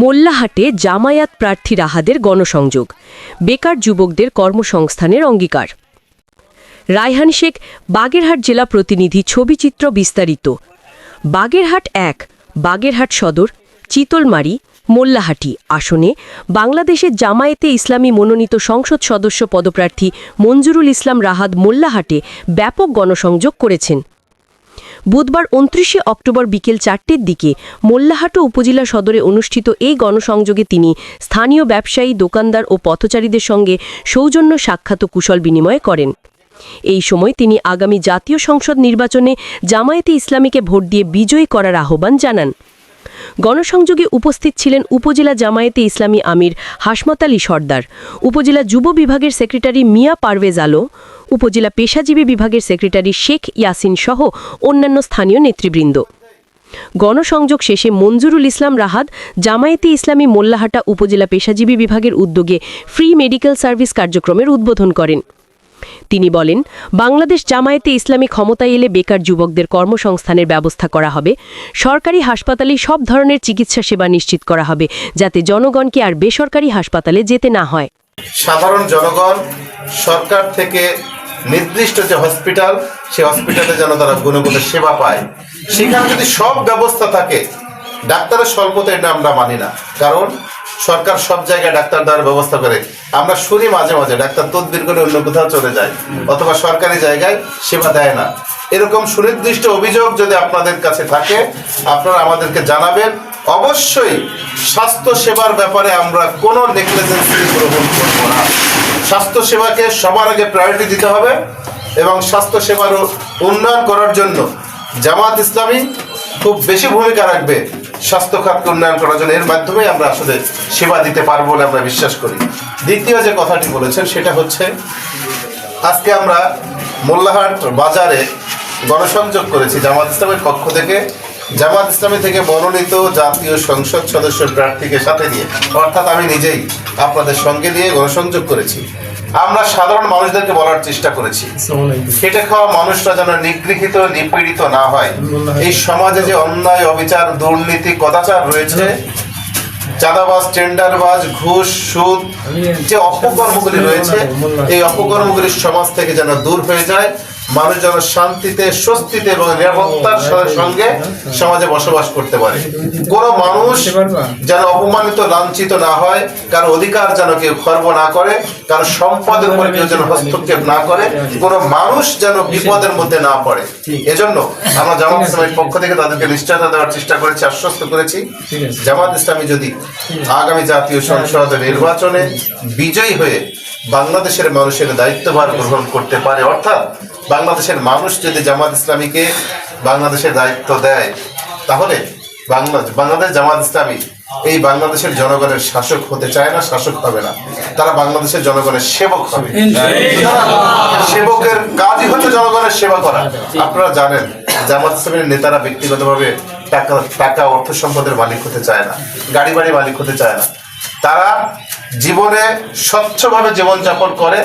মোল্লাহাটে জামায়াত প্রার্থী রাহাদের গণসংযোগ। বেকার যুবকদের কর্মসংস্থানের অঙ্গীকার। রায়হান শেখ, বাগেরহাট জেলা প্রতিনিধি, ছবিচিত্র বিস্তারিত। বাগেরহাট এক, বাগেরহাট সদর, চিতলমারি, মোল্লাহাটি। আসনে, বাংলাদেশের জামায়াতে ইসলামী মনোনীত সংসদ সদস্য পদপ্রার্থী মঞ্জুরুল ইসলাম রাহাদ মোল্লাহাটে ব্যাপক গণসংযোগ করেছেন। বুধবার উনত্রিশে অক্টোবর বিকেল চারটের দিকে মোল্লাহাটু উপজেলা সদরে অনুষ্ঠিত এই গণসংযোগে তিনি স্থানীয় ব্যবসায়ী, দোকানদার ও পথচারীদের সঙ্গে সৌজন্য সাক্ষাৎ কুশল বিনিময় করেন। এই সময় তিনি আগামী জাতীয় সংসদ নির্বাচনে জামায়াতে ইসলামীকে ভোট দিয়ে বিজয়ী করার আহ্বান জানান। গণসংযোগে উপস্থিত ছিলেন উপজেলা জামায়াতে ইসলামী আমির হাসমত আলী সর্দার, উপজেলা যুব বিভাগের সেক্রেটারি মিয়া পারভেজ আলো উপজেলা পেশাজীবী বিভাগের সেক্রেটারি শেখ ইয়াসিন সহ অন্যান্য স্থানীয় নেতৃবৃন্দ। গণসংযোগ শেষে মঞ্জুরুল ইসলাম রাহাত জামায়াতে ইসলামী মোল্লাহাটা উপজেলা পেশাজীবী বিভাগের উদ্যোগে ফ্রি মেডিকেল সার্ভিস কার্যক্রমের উদ্বোধন করেন। তিনি বলেন, বাংলাদেশ জামায়াতে ইসলামী ক্ষমতায় এলে বেকার যুবকদের কর্মসংস্থানের ব্যবস্থা করা হবে, সরকারি হাসপাতালে সব ধরনের চিকিৎসা সেবা নিশ্চিত করা হবে, যাতে জনগণকে আর বেসরকারি হাসপাতালে যেতে না হয়। সাধারণ জনগণ সরকার থেকে নির্দিষ্ট যে হসপিটাল সেই হসপিটালে যেন তারা গুণগত সেবা পায়। সেখানে যদি সব ব্যবস্থা থাকে, ডাক্তারের স্বল্পতা এটা আমরা মানি না। কারণ সরকার সব জায়গায় ডাক্তার দেওয়ার ব্যবস্থা করে। আমরা শুনি মাঝে মাঝে, ডাক্তার তদবির করে অন্য কোথাও চলে যায়, অথবা সরকারি জায়গায় সেবা দেয় না। এরকম সুনির্দিষ্ট অভিযোগ যদি আপনাদের কাছে থাকে, আপনারা আমাদেরকে জানাবেন। অবশ্যই স্বাস্থ্য সেবার ব্যাপারে আমরা কোনো নেগলিজেন্সি গ্রহণ করব না। স্বাস্থ্য সেবাকে সবার আগে প্রায়োরিটি দিতে হবে এবং স্বাস্থ্য সেবার উন্নয়ন করার জন্য জামাত ইসলামী খুব বেশি ভূমিকা রাখবে স্বাস্থ্য খাতকে উন্নয়ন করার জন্য। এর মাধ্যমে আমরা আসলে সেবা দিতে পারব বলে আমরা বিশ্বাস করি। দ্বিতীয় যে কথাটি বলেছেন, সেটা হচ্ছে আজকে আমরা মোল্লাহাট বাজারে গণসংযোগ করেছি জামাত ইসলামের পক্ষ থেকে। জামাত ইসলামী থেকে মনোনীত জাতীয় সংসদ সদস্য প্রার্থীকে সাথে নিয়ে অর্থাৎ আমি নিজেই আপনাদের সঙ্গে নিয়ে গণসংযোগ করেছি। আমরা সাধারণ মানুষদেরকে বলার চেষ্টা করেছি। খেটে খাওয়া মানুষরা যেন নিগৃহীত নিপীড়িত না হয়। এই সমাজে যে অন্যায় অবিচার দুর্নীতি কদাচার রয়েছে চাঁদাবাজ টেন্ডারবাজ ঘুষ সুদ যে অপকর্মগুলি রয়েছে এই অপকর্মগুলি সমাজ থেকে যেন দূর হয়ে যায়। মানুষ যেন শান্তিতে, স্বস্তিতে এবং নিরাপত্তার সঙ্গে সমাজে বসবাস করতে পারে। কোন মানুষ যেন অপমানিত, লাঞ্ছিত না হয়, কারও অধিকার যেন কেউ খর্ব না করে, কারও সম্পদের উপরে কেউ যেন হস্তক্ষেপ না করে, কোন মানুষ যেন বিপদের মধ্যে না পড়ে। এজন্য আমরা জামাত ইসলামের পক্ষ থেকে তাদেরকে নিশ্চয়তা দেওয়ার চেষ্টা করেছি, আশ্বস্ত করেছি। জামাত ইসলামী যদি আগামী জাতীয় সংসদ নির্বাচনে বিজয়ী হয়ে বাংলাদেশের মানুষের দায়িত্বভার গ্রহণ করতে পারে, অর্থাৎ বাংলাদেশের মানুষ যদি জামাত ইসলামীকে বাংলাদেশের দায়িত্ব দেয় তাহলে বাংলা বাংলাদেশ জামাত ইসলামী এই বাংলাদেশের জনগণের শাসক হতে চায় না শাসক হবে না। তারা বাংলাদেশের জনগণের সেবক হবে। সেবকের কাজই হচ্ছে জনগণের সেবা করা। আপনারা জানেন জামাত ইসলামের নেতারা ব্যক্তিগতভাবে টাকা টাকা অর্থ সম্পদের মালিক হতে চায় না গাড়ি বাড়ি মালিক হতে চায় না। তারা জীবনে স্বচ্ছভাবে জীবনযাপন করে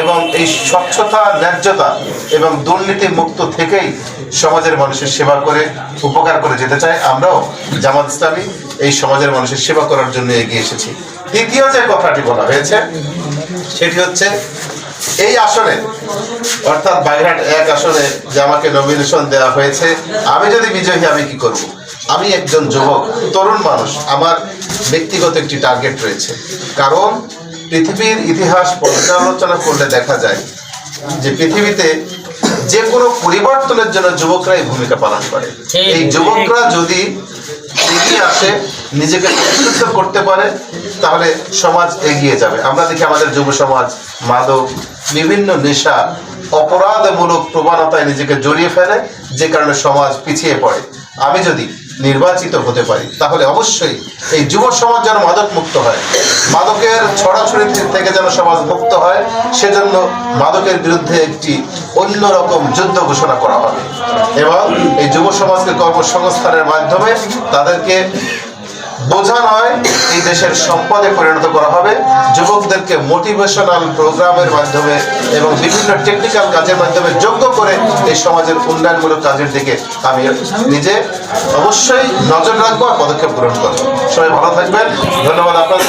এবং এই স্বচ্ছতা ন্যায্যতা এবং দুর্নীতি মুক্ত থেকেই সমাজের মানুষের সেবা করে, উপকার করে যেতে চায়, আমরাও জামাত ইসলামী এই সমাজের মানুষের সেবা করার জন্য এগিয়ে এসেছি। দ্বিতীয় যে কথাটি বলা হয়েছে, সেটি হচ্ছে এই আসনে, অর্থাৎ বাইরহাট এক আসনে যে আমাকে নমিনেশন দেওয়া হয়েছে, আমি যদি বিজয়ী, আমি কি করব? আমি একজন যুবক, তরুণ মানুষ, আমার ব্যক্তিগত একটি টার্গেট রয়েছে। কারণ পৃথিবীর ইতিহাস পর্যালোচনা করলে দেখা যায় যে পৃথিবীতে যে কোনো পরিবর্তনের জন্য যুবকরাই ভূমিকা পালন করে। এই যুবকরা যদি এগিয়ে আসে নিজেকে প্রতিষ্ঠিত করতে পারে তাহলে সমাজ এগিয়ে যাবে। আমরা দেখি আমাদের যুব সমাজ মাদক বিভিন্ন নেশা অপরাধমূলক প্রবণতায় নিজেকে জড়িয়ে ফেলে যে কারণে সমাজ পিছিয়ে পড়ে। আমি যদি নির্বাচিত হতে পারি, তাহলে অবশ্যই এই যুব সমাজ যেন মাদক মুক্ত হয়। মাদকের ছড়াছড়ি থেকে যেন সমাজ মুক্ত হয়, সেজন্য মাদকের বিরুদ্ধে একটি অন্যরকম যুদ্ধ ঘোষণা করা হবে। এবং এই যুব সমাজকে কর্মসংস্থানের মাধ্যমে তাদেরকে বোঝা নয় এই দেশের সম্পদে পরিণত করা হবে। যুবকদেরকে মোটিভেশনাল প্রোগ্রামের মাধ্যমে এবং বিভিন্ন টেকনিক্যাল কাজের মাধ্যমে যোগ্য করে এই সমাজের উন্নয়নমূলক কাজের দিকে আমি নিজে অবশ্যই নজর রাখব আর পদক্ষেপ গ্রহণ করব। সবাই ভালো থাকবেন। ধন্যবাদ আপনার